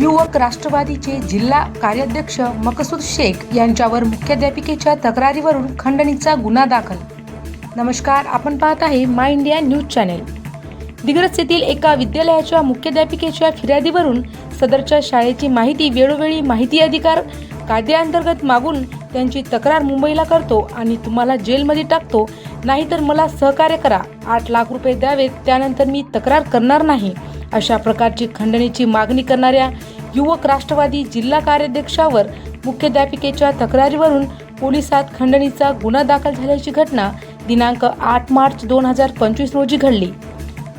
युवक राष्ट्रवादीचे जिल्हा कार्याध्यक्ष मकसूद शेख यांच्यावर मुख्याध्यापिकेच्या तक्रारीवरून खंडणीचा गुन्हा दाखल. नमस्कार आपण पाहत आहे my India news channel Digras येथील एका विद्यालयाच्या मुख्याध्यापिकेच्या फिर्यादीवरून सदरच्या शाळेची माहिती वेळोवेळी माहिती अधिकार कायद्याअंतर्गत मागून त्यांची तक्रार मुंबईला करतो आणि तुम्हाला जेलमध्ये टाकतो. नाहीतर मला सहकार्य करा. आठ लाख रुपये द्यावेत त्यानंतर मी तक्रार करणार नाही. अशा प्रकारची खंडणीची मागणी करणाऱ्या युवक राष्ट्रवादी जिल्हा कार्याध्यक्षावर मुख्याध्यापिकेच्या तक्रारीवरून पोलिसात खंडणीचा गुन्हा दाखल झाल्याची घटना दिनांक आठ मार्च दोन हजार पंचवीस रोजी घडली.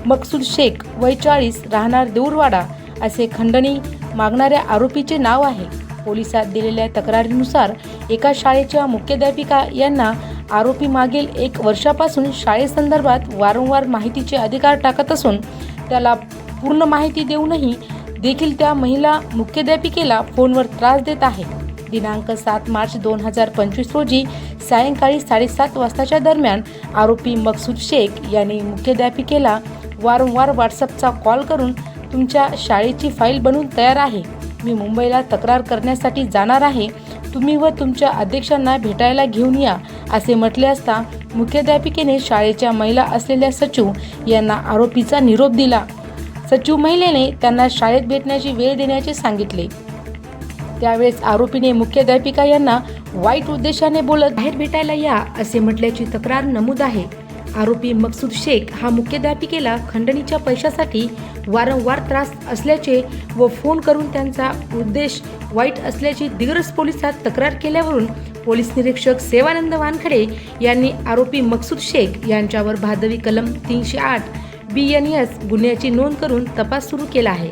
मकसूद शेख वय चाळीस राहणार देऊरवाडा असे खंडणी मागणाऱ्या आरोपीचे नाव आहे. पोलिसात दिलेल्या तक्रारीनुसार एका शाळेच्या मुख्याध्यापिका यांना आरोपी मागील एक वर्षापासून शाळेसंदर्भात वारंवार माहितीचे अधिकार टाकत असून त्याला पूर्ण माहिती देऊनही देखील त्या महिला मुख्याध्यापिकेला फोनवर त्रास देत आहे. दिनांक सात मार्च दोन हजार पंचवीस रोजी सायंकाळी साडेसात वाजताच्या दरम्यान आरोपी मकसूद शेख यांनी मुख्याध्यापिकेला वारंवार व्हॉट्सअपचा कॉल करून तुमच्या शाळेची फाईल बनवून तयार आहे. मी मुंबईला तक्रार करण्यासाठी जाणार आहे. तुम्ही व तुमच्या अध्यक्षांना भेटायला घेऊन या असे म्हटले असता मुख्याध्यापिकेने शाळेच्या महिला असलेल्या सचिव यांना आरोपीचा निरोप दिला. सचिव महिलेने त्यांना शाळेत भेटण्याची वेळ देण्याचे सांगितले. त्यावेळेस आरोपीने मुख्याध्यापिका यांना वाईट उद्देशाने बोलत बाहेर भेटायला या असे म्हटल्याची तक्रार नमूद आहे. आरोपी मकसूद शेख हा मुख्याध्यापिकेला खंडणीच्या पैशासाठी वारंवार त्रास असल्याचे व फोन करून त्यांचा उद्देश वाईट असल्याची दिग्रस पोलिसात तक्रार केल्यावरून पोलीस निरीक्षक सेवानंद वानखडे यांनी आरोपी मकसूद शेख यांच्यावर भादवी कलम तीनशे आठ बी एन एस गुन्ह्याची नोंद करून तपास सुरू केला आहे.